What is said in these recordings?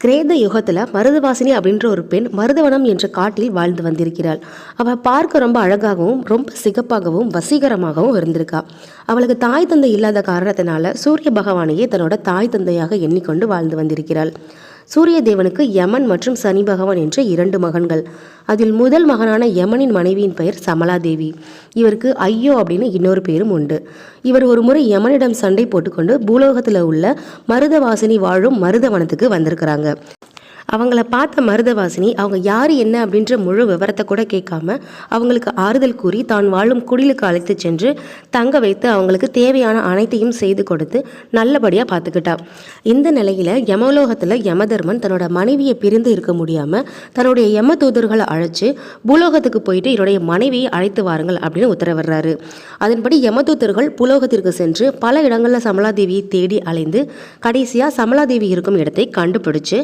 கிரேத யுகத்தில் மருதவாசினி அப்படின்ற ஒரு பெண் மருதவனம் என்ற காட்டில் வாழ்ந்து வந்திருக்கிறாள். அவள் பார்க்க ரொம்ப அழகாகவும் ரொம்ப சிகப்பாகவும் வசீகரமாகவும் இருந்திருக்கா. அவளுக்கு தாய் தந்தை இல்லாத காரணத்தினால சூரிய பகவானையே தன்னோட தாய் தந்தையாக எண்ணிக்கொண்டு வாழ்ந்து வந்திருக்கிறாள். சூரிய தேவனுக்கு யமன் மற்றும் சனி பகவான் என்ற இரண்டு மகன்கள். அதில் முதல் மகனான யமனின் மனைவியின் பெயர் சமலாதேவி. இவருக்கு ஐயோ அப்படின்னு இன்னொரு பேரும் உண்டு. இவர் ஒரு முறை யமனிடம் சண்டை போட்டுக்கொண்டு பூலோகத்தில் உள்ள மருதவாசினி வாழும் மருதவனத்துக்கு வந்திருக்கிறாங்க. அவங்கள பார்த்த மருதவாசினி அவங்க யார் என்ன? அப்படின்ற முழு விவரத்தை கூட கேட்காம அவங்களுக்கு ஆறுதல் கூறி தான் வாழும் குடிலுக்கு அழைத்து சென்று தங்க வைத்து அவங்களுக்கு தேவையான அனைத்தையும் செய்து கொடுத்து நல்லபடியாக பார்த்துக்கிட்டா. இந்த நிலையில் யமலோகத்தில் யமதர்மன் தன்னோட மனைவியை பிரிந்து இருக்க முடியாமல் தன்னுடைய யம தூதர்களை அழைச்சி பூலோகத்துக்கு போயிட்டு என்னுடைய மனைவியை அழைத்து வாருங்கள் அப்படின்னு உத்தரவிடுறாரு. அதன்படி யமதூதர்கள் புலோகத்திற்கு சென்று பல இடங்களில் சமலாதேவியை தேடி அலைந்து கடைசியாக சமலாதேவி இருக்கும் இடத்தை கண்டுபிடிச்சு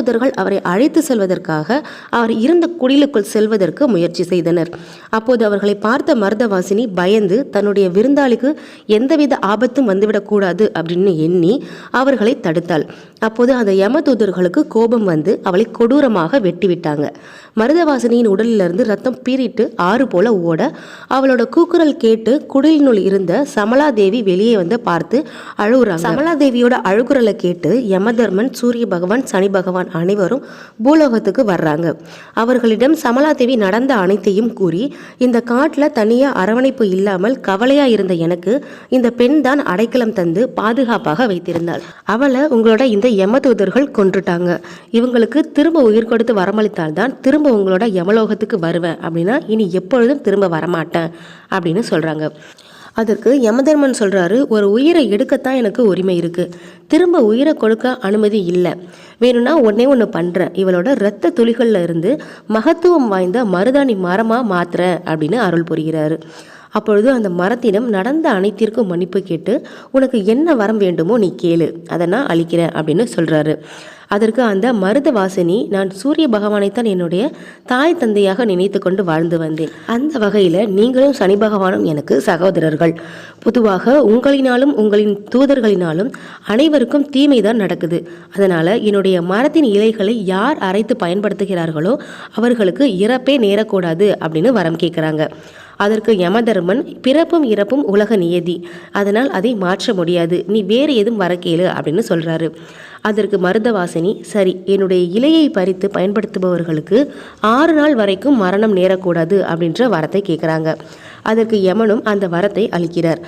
யமதூதர்கள் அவரை அழைத்து செல்வதற்காக அவர் இருந்த குடிலுக்குள் செல்வதற்கு முயற்சி செய்தனர். அப்போது அவர்களை பார்த்த மருதவாசினி பயந்து தன்னுடைய விருந்தாளிக்கு எந்தவித ஆபத்தும் வந்துவிடக்கூடாது அப்படின்னு எண்ணி அவர்களை தடுத்தாள். அப்போது அந்த யமதூதர்களுக்கு கோபம் வந்து அவளை கொடூரமாக வெட்டிவிட்டாங்க. மருதவாசினியின் உடலிலிருந்து ரத்தம் பீறிட்டு ஆறு போல ஓட அவளோட கூக்குரல் கேட்டு குடிலினுள் இருந்த சமலாதேவி வெளியே வந்து பார்த்து அழுகுறாங்க. சமலாதேவியோட அழுகுரலை கேட்டு யமதர்மன் சூரிய பகவான் சனி பகவான் அனைவரும் பூலோகத்துக்கு வர்றாங்க. அவர்களிடம் சமலாதேவி நடந்த அனைத்தையும் கூறி இந்த காட்டில் தனியாக அரவணைப்பு இல்லாமல் கவலையா இருந்த எனக்கு இந்த பெண் தான் அடைக்கலம் தந்து பாதுகாப்பாக வைத்திருந்தாள். அவளை உங்களோட இந்த யமதூதர்கள் கொன்றுட்டாங்க. இவங்களுக்கு திரும்ப உயிர் கொடுத்து வரமளித்தால் தான் திரும்ப உங்களோட யமலோகத்துக்கு வருவேன். அப்படின்னா இனி எப்பொழுதும் திரும்ப வரமாட்டேன். அப்படின்னு சொல்றாங்க. அதற்கு யமதர்மன் சொல்றாரு ஒரு உயிரை எடுக்கத்தான் எனக்கு உரிமை இருக்கு. திரும்ப உயிரை கொடுக்க அனுமதி இல்லை. வேணும்னா ஒன்னே ஒன்று பண்ணுறேன் இவளோட இரத்த துளிகளில் இருந்து மகத்துவம் வாய்ந்த மருதாணி மரமாக மாத்துறேன் அப்படின்னு அருள் புரிகிறாரு. அப்பொழுது அந்த மரத்திடம் நடந்த அனைத்திற்கும் மன்னிப்பு கேட்டு உனக்கு என்ன வரம் வேண்டுமோ நீ கேளு அதை நான் அழிக்கிறேன் அப்படின்னு சொல்கிறாரு அதற்கு அந்த மருத வாசினி நான் சூரிய பகவானைத்தான் என்னுடைய தாய் தந்தையாக நினைத்து கொண்டு வாழ்ந்து வந்தேன். அந்த வகையில் நீங்களும் சனி பகவானும் எனக்கு சகோதரர்கள். பொதுவாக உங்களினாலும் உங்களின் தூதர்களினாலும் அனைவருக்கும் தீமை தான் நடக்குது. அதனால் என்னுடைய மரத்தின் இலைகளை யார் அரைத்து பயன்படுத்துகிறார்களோ அவர்களுக்கு இறப்பே நேரக்கூடாது அப்படின்னு வரம் கேட்குறாங்க அதற்கு யமதர்மன் பிறப்பும் இறப்பும் உலக நியதி. அதனால் அதை மாற்ற முடியாது. நீ வேறு எதுவும் வர கேளு அப்படின்னு சொல்கிறாரு அதற்கு மருதவாசினி சரி என்னுடைய இலையை பறித்து பயன்படுத்துபவர்களுக்கு ஆறு நாள் வரைக்கும் மரணம் நேரக்கூடாது அப்படின்ற வரத்தை கேட்குறாங்க. அதற்கு யமனும் அந்த வரத்தை அளிக்கிறார்.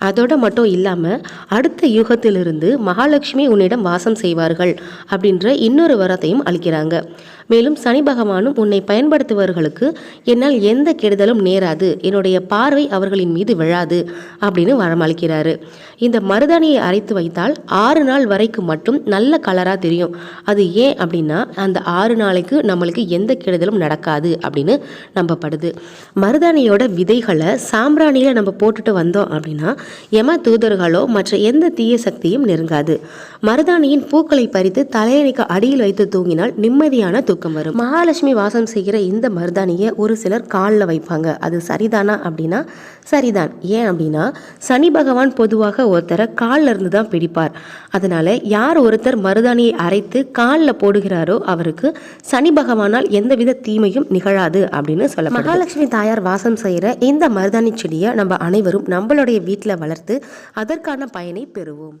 அதோட மட்டும் இல்லாமல் அடுத்த யுகத்திலிருந்து மகாலட்சுமி உன்னிடம் வாசம் செய்வார்கள் அப்படின்ற இன்னொரு வரத்தையும் அளிக்கிறாங்க. மேலும் சனி பகவானும் உன்னை பயன்படுத்துபவர்களுக்கு என்னால் எந்த கெடுதலும் நேராது என்னுடைய பார்வை அவர்களின் மீது விழாது அப்படின்னு வரமளிக்கிறாரு. இந்த மருதாணியை அரைத்து வைத்தால் ஆறு நாள் வரைக்கும் மட்டும் நல்ல கலராக தெரியும். அது ஏன் அப்படின்னா அந்த ஆறு நாளைக்கு நம்மளுக்கு எந்த கெடுதலும் நடக்காது அப்படின்னு நம்பப்படுது. மருதாணியோட விதைகளை சாம்பிராணியில் நம்ம போட்டுட்டு வந்தோம் அப்படின்னா யம தூதர்களோ மற்ற எந்த தீய சக்தியும் நெருங்காது. மருதாணியின் பூக்களை பறித்து தலையணைக்கு அடியில் வைத்து தூங்கினால் நிம்மதியான தூக்கம் வரும். மகாலட்சுமி வாசம் செய்கிற இந்த மருதாணியை ஒரு சிலர் காலில் வைப்பாங்க. அது சரிதானா அப்படின்னா சரிதான். ஏன் அப்படின்னா சனி பகவான் பொதுவாக ஒருத்தரை காலில் இருந்து தான் பிடிப்பார். அதனால யார் ஒருத்தர் மருதாணியை அரைத்து காலில் போடுகிறாரோ அவருக்கு சனி பகவானால் எந்தவித தீமையும் நிகழாது அப்படின்னு சொல்ல மகாலட்சுமி தாயார் வாசம் செய்கிற இந்த மருதாணி செடியை நம்ம அனைவரும் நம்மளுடைய வீட்டில் வளர்த்து அதற்கான பயனை பெறுவோம்.